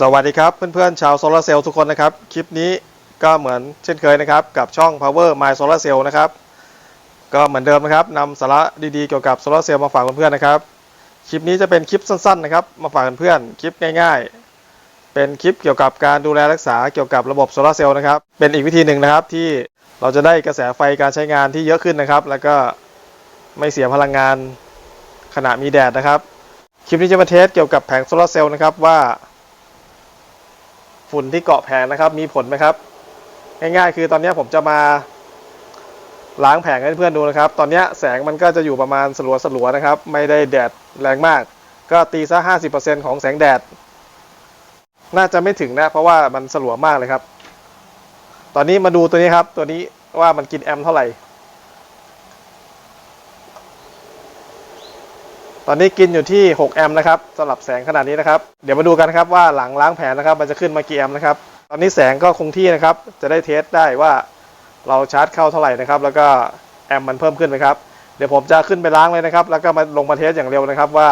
สวัสดีครับ เพื่อนๆชาวโซลาร์เซลล์ทุกคนนะครับ คลิปนี้ก็เหมือนเช่นเคยนะครับ กับช่อง Power My Solar Cell นะครับ ก็เหมือนเดิมนะครับนำสาระดีๆเกี่ยวกับโซลาร์เซลล์มาฝากเพื่อนๆนะครับ คลิปนี้จะเป็นคลิปสั้นๆนะครับมาฝากเพื่อนๆคลิปง่าย ๆ เป็นคลิปเกี่ยวกับการดูแลรักษาเกี่ยวกับระบบโซลาร์เซลล์นะครับเป็นอีกวิธีหนึ่งนะครับที่เราจะได้กระแสไฟการใช้งานที่เยอะขึ้นนะครับ แล้วก็ไม่เสียพลังงานขณะมีแดดนะครับ คลิปนี้จะมาเทสเกี่ยวกับแผงโซลาร์เซลล์นะครับว่า ฝุ่นที่เกาะแผงนะครับ มีผลไหมครับ ง่ายๆ คือตอนนี้ผมจะมาล้างแผงให้เพื่อนดูนะครับ ตอนนี้แสงมันก็จะอยู่ประมาณสลัวสลัวนะครับ ไม่ได้แดดแรงมาก ก็ตีซะ 50%ของแสงแดด น่าจะไม่ถึงนะ เพราะว่ามันสลัวมากเลยครับ ตอนนี้มาดูตัวนี้ครับ ตัวนี้ว่ามันกินแอมป์เท่าไหร่ ตอนนี้กินอยู่ที่ 6 แอมป์นะครับสำหรับแสงขนาดนี้นะครับ เดี๋ยวมาดูกันครับว่าหลังล้างแผงนะครับ มันจะขึ้นมากี่แอมป์นะครับ ตอนนี้แสงก็คงที่นะครับ จะได้เทสได้ว่าเราชาร์จเข้าเท่าไหร่นะครับ แล้วก็แอมป์มันเพิ่มขึ้นไหมครับ เดี๋ยวผมจะขึ้นไปล้างเลยนะครับ แล้วก็มาลงมาเทสอย่างเร็วนะครับว่า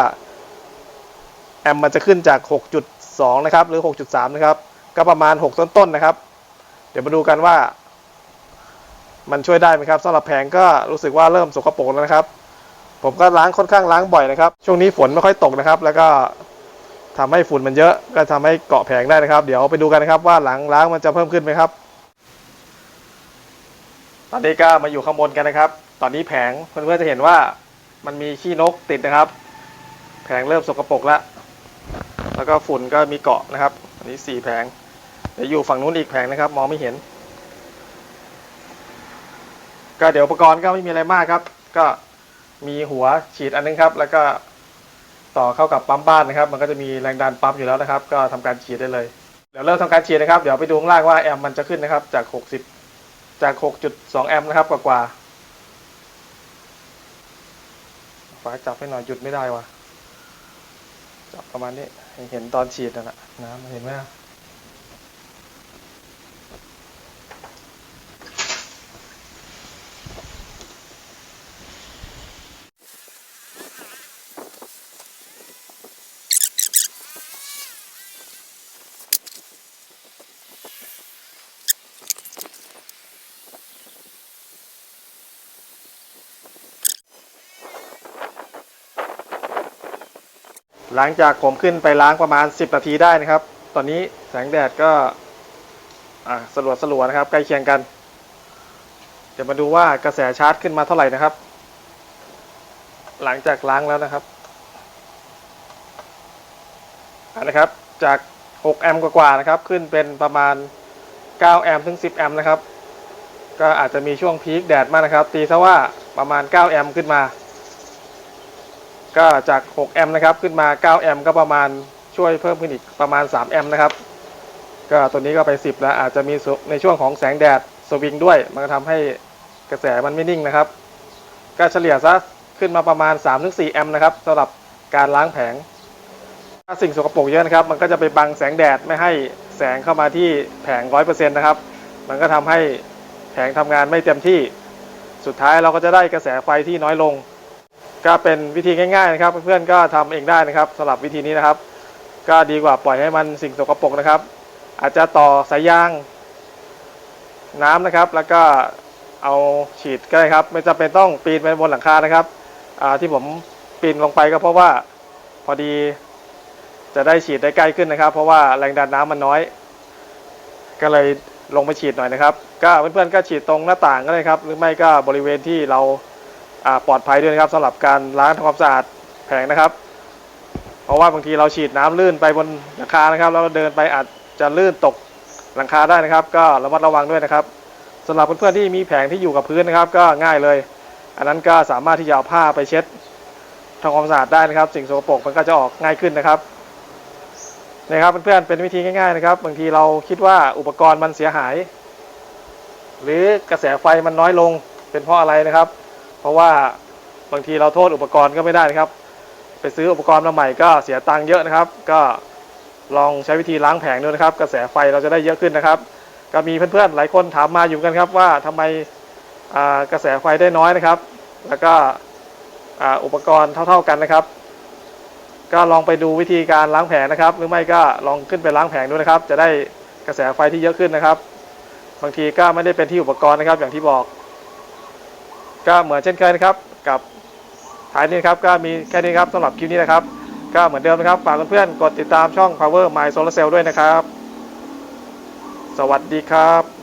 แอมป์มันจะขึ้นจาก 6.2 นะครับ หรือ 6.3 นะครับ ก็ประมาณ 6 ต้นๆนะครับ เดี๋ยวมาดูกันว่า มันช่วยได้ไหมครับสำหรับแผงก็รู้สึกว่าเริ่มสกปรกแล้วนะครับ ผมก็ล้างค่อนข้างล้างบ่อยนะครับ ช่วงนี้ฝนไม่ค่อยตกนะครับ แล้วก็ทำให้ฝุ่นมันเยอะก็ทำให้เกาะแผงได้นะครับ เดี๋ยวไปดูกันนะครับว่าหลังล้างมันจะเพิ่มขึ้นไหมครับ ตอนนี้ก็มาอยู่ข้างบนกันนะครับ ตอนนี้แผงเพื่อนๆจะเห็นว่ามันมีขี้นกติดนะครับ แผงเริ่มสกปรกแล้วแล้วก็ฝุ่นก็มีเกาะนะครับ อันนี้สี่แผงเดี๋ยวอยู่ฝั่งนู้นอีกแผงนะครับ มองไม่เห็น ก็เดี๋ยวอุปกรณ์ก็ไม่มีอะไรมากครับ ก็ มีหัวฉีดอันนึงครับ แล้วก็ต่อเข้ากับปั๊มบ้านนะครับ มันก็จะมีแรงดันปั๊มอยู่แล้วนะครับ ก็ทำการฉีดได้เลย เดี๋ยวเริ่มทำการฉีดนะครับ เดี๋ยวไปดูข้างล่างว่าแอมป์มันจะขึ้นนะครับ จาก 60 จาก 6.2 แอมป์นะครับกว่าๆฟ้าจับให้หน่อยหยุดไม่ได้ว่ะจับประมาณนี้เห็นตอนฉีดนั่นแหละน้ำเห็นไหม หลังจากผมขึ้นไปล้างประมาณ 10 นาทีได้นะครับ ตอนนี้แสงแดดก็สลัวสลัวนะครับ ใกล้เคียงกัน เดี๋ยวมาดูว่ากระแสชาร์จขึ้นมาเท่าไหร่นะครับ หลังจากล้างแล้วนะครับอ่านะครับ จาก 6 แอมป์กว่าๆนะครับ ขึ้นเป็นประมาณ 9 แอมป์ถึง 10 แอมป์นะครับ ก็อาจจะมีช่วงพีคแดดมากนะครับ ตีซะว่าประมาณ 9 แอมป์ขึ้นมา ก็จาก 6 แอมป์นะครับ ขึ้นมา 9 แอมป์ก็ประมาณช่วยเพิ่มขึ้นอีกประมาณ 3 แอมป์นะครับ ก็ตัวนี้ก็ไป 10 แล้วอาจจะมีในช่วงของแสงแดดสวิงด้วย มันก็ทำให้กระแสมันไม่นิ่งนะครับ ก็เฉลี่ยซะขึ้นมาประมาณ 3-4 แอมป์นะครับสำหรับการล้างแผง ถ้าสิ่งสกปรกเยอะนะครับ มันก็จะไปบังแสงแดดไม่ให้แสงเข้ามาที่แผง 100%นะครับ มันก็ทำให้แผงทำงานไม่เต็มที่ สุดท้ายเราก็จะได้กระแสไฟที่น้อยลง ก็เป็นวิธีง่ายๆนะครับ เพื่อนๆก็ทำเองได้นะครับสำหรับวิธีนี้นะครับ ก็ดีกว่าปล่อยให้มันสิ่งสกปรกนะครับ อาจจะต่อสายยางน้ำนะครับ แล้วก็เอาฉีดก็ได้ครับ ไม่จำเป็นต้องปีนไปบนหลังคานะครับที่ผมปีนลงไปก็เพราะว่าพอดีจะได้ฉีดได้ใกล้ขึ้นนะครับ เพราะว่าแรงดันน้ำมันน้อย ก็เลยลงไปฉีดหน่อยนะครับ ก็เพื่อนๆก็ฉีดตรงหน้าต่างก็ได้ครับ หรือไม่ก็บริเวณที่เรา ปลอดภัยด้วยนะครับสำหรับการล้างทำความสะอาดแผงนะครับ เพราะว่าบางทีเราฉีดน้ำลื่นไปบนหลังคานะครับแล้วเราเดินไปอาจจะลื่นตกหลังคาได้นะครับ ก็ระมัดระวังด้วยนะครับสำหรับเพื่อนๆที่มีแผงที่อยู่กับพื้นนะครับ ก็ง่ายเลย อันนั้นก็สามารถที่จะเอาผ้าไปเช็ดทำความสะอาดได้นะครับ สิ่งสกปรกมันก็จะออกง่ายขึ้นนะครับนะครับเพื่อนๆเป็นวิธีง่ายๆนะครับ บางทีเราคิดว่าอุปกรณ์มันเสียหาย หรือกระแสไฟมันน้อยลงเป็นเพราะอะไรนะครับ เพราะว่าบางทีเราโทษอุปกรณ์ก็ไม่ได้นะครับ ไปซื้ออุปกรณ์มาใหม่ก็เสียตังค์เยอะนะครับ ก็ลองใช้วิธีล้างแผงดูนะครับ กระแสไฟเราจะได้เยอะขึ้นนะครับ ก็มีเพื่อนๆหลายคนถามมาอยู่กันครับว่าทำไมกระแสไฟได้น้อยนะครับ แล้วก็อุปกรณ์เท่า ๆกันนะครับ ก็ลองไปดูวิธีการล้างแผงนะครับ หรือไม่ก็ลองขึ้นไปล้างแผงดูนะครับ จะได้กระแสไฟที่เยอะขึ้นนะครับ บางทีก็ไม่ได้เป็นที่อุปกรณ์นะครับอย่างที่บอก ก็เหมือนเช่นเคยนะครับ กับท้ายนี้ครับก็มีแค่นี้ครับสำหรับคลิปนี้นะครับ ก็เหมือนเดิมนะครับฝากเพื่อนๆกดติดตามช่อง Power My Solar Cell ด้วยนะครับ สวัสดีครับ